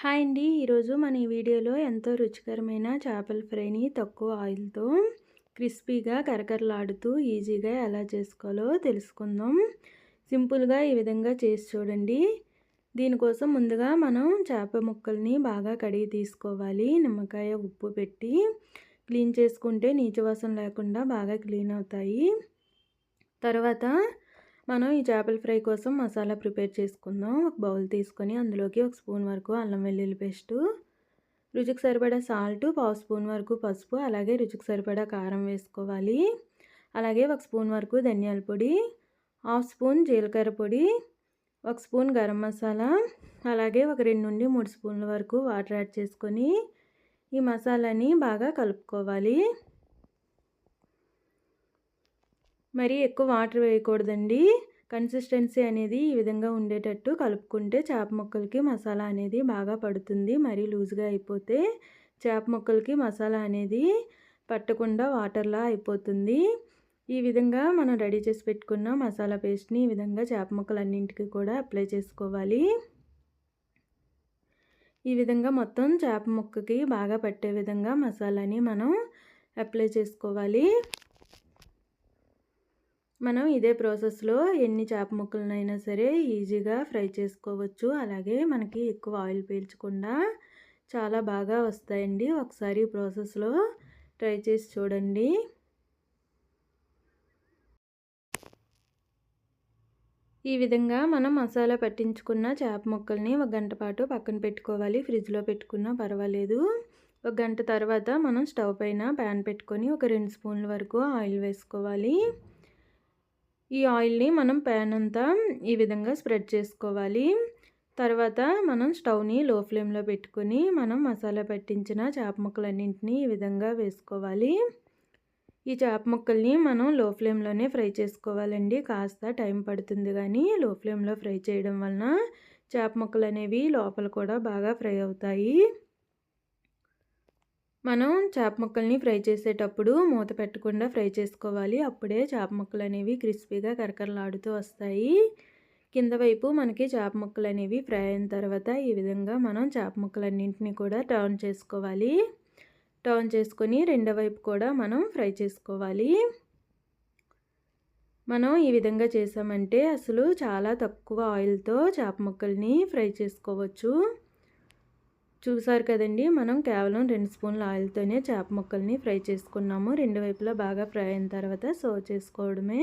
Hi అండి. ఈరోజు మన ఈ వీడియోలో ఎంతో రుచికరమైన చేపల ఫ్రైని తక్కువ ఆయిల్తో క్రిస్పీగా కరకరలాడుతూ ఈజీగా ఎలా చేసుకోవాలో తెలుసుకుందాం. సింపుల్గా ఈ విధంగా చేసి చూడండి. దీనికోసం ముందుగా మనం చేప ముక్కల్ని బాగా కడిగి తీసుకోవాలి. నిమ్మకాయ ఉప్పు పెట్టి క్లీన్ చేసుకుంటే నీచవాసన లేకుండా బాగా క్లీన్ అవుతాయి. తర్వాత మనం ఈ చేపల ఫ్రై కోసం మసాలా ప్రిపేర్ చేసుకుందాం. ఒక బౌల్ తీసుకొని అందులోకి ఒక స్పూన్ వరకు అల్లం వెల్లుల్లి పేస్టు రుచికి సరిపడా సాల్ట్ పావు స్పూన్ వరకు పసుపు అలాగే రుచికి సరిపడా కారం వేసుకోవాలి. అలాగే ఒక స్పూన్ వరకు ధనియాల పొడి హాఫ్ స్పూన్ జీలకర్ర పొడి ఒక స్పూన్ గరం మసాలా అలాగే ఒక రెండు నుండి మూడు స్పూన్ల వరకు వాటర్ యాడ్ చేసుకొని ఈ మసాలాని బాగా కలుపుకోవాలి. మరి ఎక్కువ వాటర్ వేయకూడదండి. కన్సిస్టెన్సీ అనేది ఈ విధంగా ఉండేటట్టు కలుపుకుంటే చేప ముక్కలకి మసాలా అనేది బాగా పడుతుంది. మరీ లూజ్గా అయిపోతే చేప ముక్కలకి మసాలా అనేది పట్టకుండా వాటర్లా అయిపోతుంది. ఈ విధంగా మనం రెడీ చేసి పెట్టుకున్న మసాలా పేస్ట్ని ఈ విధంగా చేప ముక్కలన్నింటికి కూడా అప్లై చేసుకోవాలి. ఈ విధంగా మొత్తం చేప ముక్కకి బాగా పట్టే విధంగా మసాలాని మనం అప్లై చేసుకోవాలి. మనం ఇదే ప్రాసెస్లో ఎన్ని చేప ముక్కలనైనా సరే ఈజీగా ఫ్రై చేసుకోవచ్చు. అలాగే మనకి ఎక్కువ ఆయిల్ పీల్చకుండా చాలా బాగా వస్తాయండి. ఒకసారి ప్రాసెస్లో ట్రై చేసి చూడండి. ఈ విధంగా మనం మసాలా పట్టించుకున్న చేప ముక్కల్ని ఒక గంట పాటు పక్కన పెట్టుకోవాలి. ఫ్రిడ్జ్లో పెట్టుకున్నా పర్వాలేదు. ఒక గంట తర్వాత మనం స్టవ్ పైన ప్యాన్ పెట్టుకొని ఒక రెండు స్పూన్ల వరకు ఆయిల్ వేసుకోవాలి. ఈ ఆయిల్ని మనం ప్యాన్ అంతా ఈ విధంగా స్ప్రెడ్ చేసుకోవాలి. తర్వాత మనం స్టవ్ని లో ఫ్లేమ్లో పెట్టుకొని మనం మసాలా పెట్టించిన చేప ముక్కలన్నింటినీ ఈ విధంగా వేసుకోవాలి. ఈ చేప ముక్కల్ని మనం లో ఫ్లేమ్లోనే ఫ్రై చేసుకోవాలండి. కాస్త టైం పడుతుంది కానీ లో ఫ్లేమ్లో ఫ్రై చేయడం వలన చేప ముక్కలు అనేవి లోపల కూడా బాగా ఫ్రై అవుతాయి. మనం చేప ముక్కల్ని ఫ్రై చేసేటప్పుడు మూత పెట్టకుండా ఫ్రై చేసుకోవాలి. అప్పుడే చేప ముక్కలు అనేవి క్రిస్పీగా కరకరలాడుతూ వస్తాయి. కింద వైపు మనకి చేప ముక్కలు అనేవి ఫ్రై అయిన తర్వాత ఈ విధంగా మనం చేప ముక్కలన్నింటినీ కూడా టర్న్ చేసుకోవాలి. టర్న్ చేసుకొని రెండో వైపు కూడా మనం ఫ్రై చేసుకోవాలి. మనం ఈ విధంగా చేసామంటే అసలు చాలా తక్కువ ఆయిల్తో చేప ముక్కల్ని ఫ్రై చేసుకోవచ్చు. చూసారు కదండి మనం కేవలం రెండు స్పూన్ల ఆయిల్తోనే చేప ముక్కల్ని ఫ్రై చేసుకున్నాము. రెండు వైపులా బాగా ఫ్రై అయిన తర్వాత సర్వ్ చేసుకోవడమే.